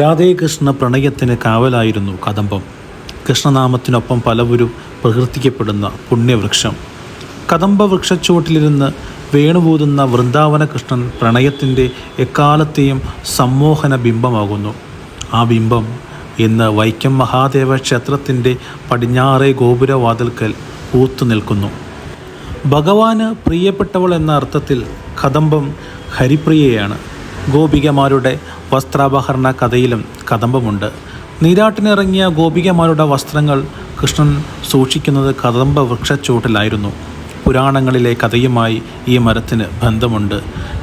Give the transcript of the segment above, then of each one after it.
രാധേകൃഷ്ണ പ്രണയത്തിന് കാവലായിരുന്നു കദംബം. കൃഷ്ണനാമത്തിനൊപ്പം പലവരും പ്രകീർത്തിക്കപ്പെടുന്ന പുണ്യവൃക്ഷം. കദംബ വൃക്ഷച്ചുവട്ടിലിരുന്ന് വേണുപൂതുന്ന വൃന്ദാവന കൃഷ്ണൻ പ്രണയത്തിന്റെ എക്കാലത്തെയും സമ്മോഹന ബിംബമാകുന്നു. ആ ബിംബം ഇന്ന് വൈക്കം മഹാദേവ ക്ഷേത്രത്തിന്റെ പടിഞ്ഞാറേ ഗോപുരവാതിൽക്കൽ പൂത്തു നിൽക്കുന്നു. ഭഗവാന് പ്രിയപ്പെട്ടവൾ എന്ന അർത്ഥത്തിൽ കദംബം ഹരിപ്രിയയാണ്. ഗോപികമാരുടെ വസ്ത്രാപഹരണ കഥയിലും കദംബമുണ്ട്. നീരാട്ടിനിറങ്ങിയ ഗോപികമാരുടെ വസ്ത്രങ്ങൾ കൃഷ്ണൻ സൂക്ഷിക്കുന്നത് കദംബ വൃക്ഷച്ചൂട്ടിലായിരുന്നു. പുരാണങ്ങളിലെ കഥയുമായി ഈ മരത്തിന് ബന്ധമുണ്ട്.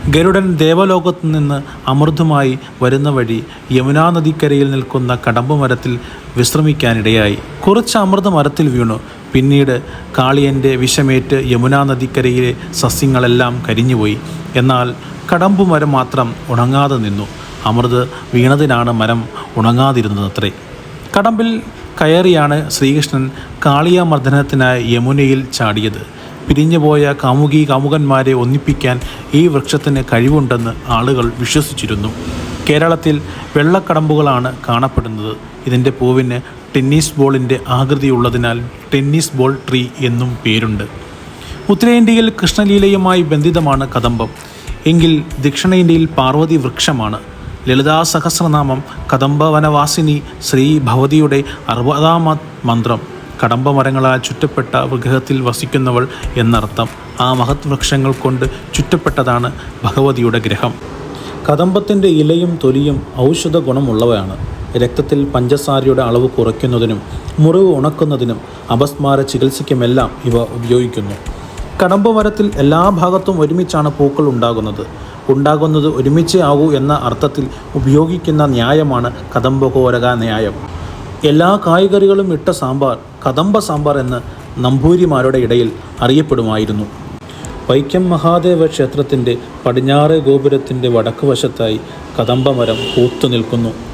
ഗരുഡൻ ദേവലോകത്തു നിന്ന് അമൃതമായി വരുന്ന വഴി യമുനാ നദിക്കരയിൽ നിൽക്കുന്ന കടമ്പ് മരത്തിൽ വിശ്രമിക്കാനിടയായി. കുറച്ച് അമൃത മരത്തിൽ വീണു. പിന്നീട് കാളിയന്റെ വിഷമേറ്റ് യമുനാ നദിക്കരയിലെ സസ്യങ്ങളെല്ലാം കരിഞ്ഞുപോയി. എന്നാൽ കടമ്പു മരം മാത്രം ഉണങ്ങാതെ നിന്നു. അമൃത് വീണതിനാണ് മരം ഉണങ്ങാതിരുന്നതത്രേ. കടമ്പിൽ കയറിയാണ് ശ്രീകൃഷ്ണൻ കാളിയാമർദ്ദനത്തിനായി യമുനയിൽ ചാടിയത്. പിരിഞ്ഞുപോയ കാമുകി കാമുകന്മാരെ ഒന്നിപ്പിക്കാൻ ഈ വൃക്ഷത്തിന് കഴിവുണ്ടെന്ന് ആളുകൾ വിശ്വസിച്ചിരുന്നു. കേരളത്തിൽ വെള്ളക്കടമ്പുകളാണ് കാണപ്പെടുന്നത്. ഇതിന്റെ പൂവിന് ടെന്നീസ് ബോളിന്റെ ആകൃതിയുള്ളതിനാൽ ടെന്നീസ് ബോൾ ട്രീ എന്നും പേരുണ്ട്. ഉത്തരേന്ത്യയിൽ കൃഷ്ണലീലയുമായി ബന്ധിതമാണ് കദംബം. എങ്കിൽ ദക്ഷിണേന്ത്യയിൽ പാർവതി വൃക്ഷമാണ്. ലളിതാ സഹസ്രനാമം കദംബവനവാസിനി ശ്രീ ഭവതിയുടെ അറുപതാം മന്ത്രം. കടമ്പ മരങ്ങളാൽ ചുറ്റപ്പെട്ട വിഗ്രഹത്തിൽ വസിക്കുന്നവൾ എന്നർത്ഥം. ആ മഹത് വൃക്ഷങ്ങൾ കൊണ്ട് ചുറ്റപ്പെട്ടതാണ് ഭഗവതിയുടെ ഗ്രഹം. കദംബത്തിന്റെ ഇലയും തൊലിയും ഔഷധ ഗുണമുള്ളവയാണ് രക്തത്തിൽ പഞ്ചസാരയുടെ അളവ് കുറയ്ക്കുന്നതിനും മുറിവ് ഉണക്കുന്നതിനും അപസ്മാര ചികിത്സയ്ക്കുമെല്ലാം ഇവ ഉപയോഗിക്കുന്നു. കടമ്പ മരത്തിൽ എല്ലാ ഭാഗത്തും ഒരുമിച്ചാണ് പൂക്കൾ ഉണ്ടാകുന്നത്. ഉണ്ടാകുന്നത് ഒരുമിച്ചേ ആകൂ എന്ന അർത്ഥത്തിൽ ഉപയോഗിക്കുന്ന ന്യായമാണ് കദംബകോരക ന്യായം. എല്ലാ കായ്കറികളും ഇട്ട സാമ്പാർ കദംബ സാമ്പാർ എന്ന് നമ്പൂരിമാരുടെ ഇടയിൽ അറിയപ്പെടുമായിരുന്നു. വൈക്കം മഹാദേവ ക്ഷേത്രത്തിന്റെ പടിഞ്ഞാറ് ഗോപുരത്തിന്റെ വടക്ക് വശത്തായി കദംബമരം പൂത്തു നിൽക്കുന്നു.